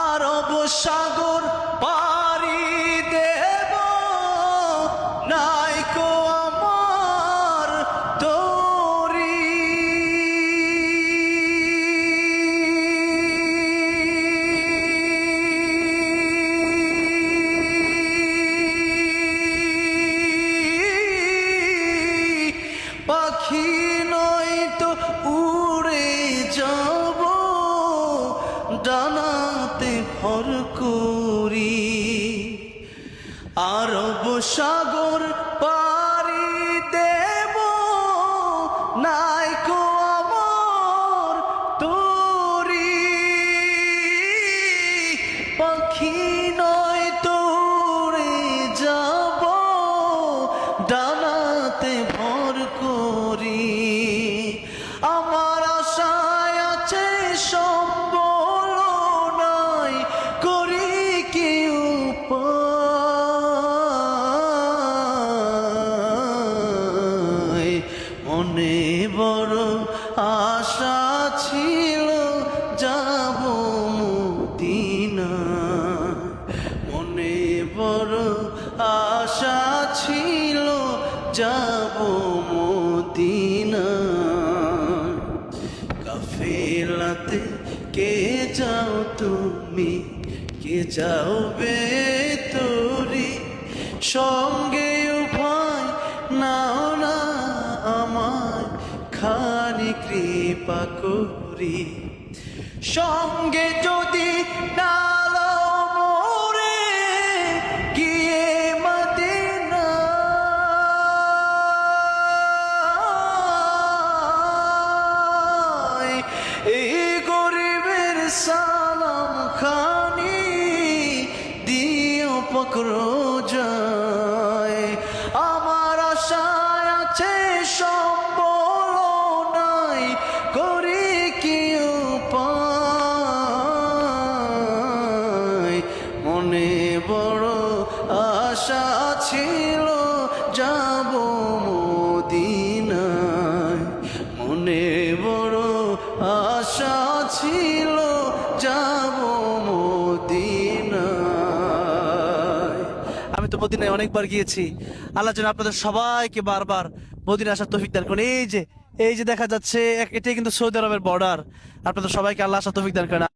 আরব সাগর পারি দেব নাইকো ভর করি আরব সাগর পারি দেব। নাইকো আমার তোরি পাখি নয় মনে বড় আশা ছিল, যাব মুদিনা। মনে বড় আশা ছিল, যাব মদিনা। কাফেলাতে কে যাও তুমি? কে যাও বে তোরি? সঙ্গে কৃপা করি। সঙ্গে যদি মদিনা। এই সালাম খানি দিও পকড়ো যায় আশা ছিল যাব মদিনায়। মনে বড় আশা ছিল যাব মদিনায়। আমি তো মদিনায় অনেকবার গিয়েছি। আল্লাহ যেন আপনাদের সবাইকে বারবার মদিনা আসার তৌফিক দান করুন। এই যে এই যে দেখা যাচ্ছে এটাই কিন্তু সৌদি আরবের বর্ডার আপনাদের সবাইকে আল্লাহ আসার তৌফিক দান করেন।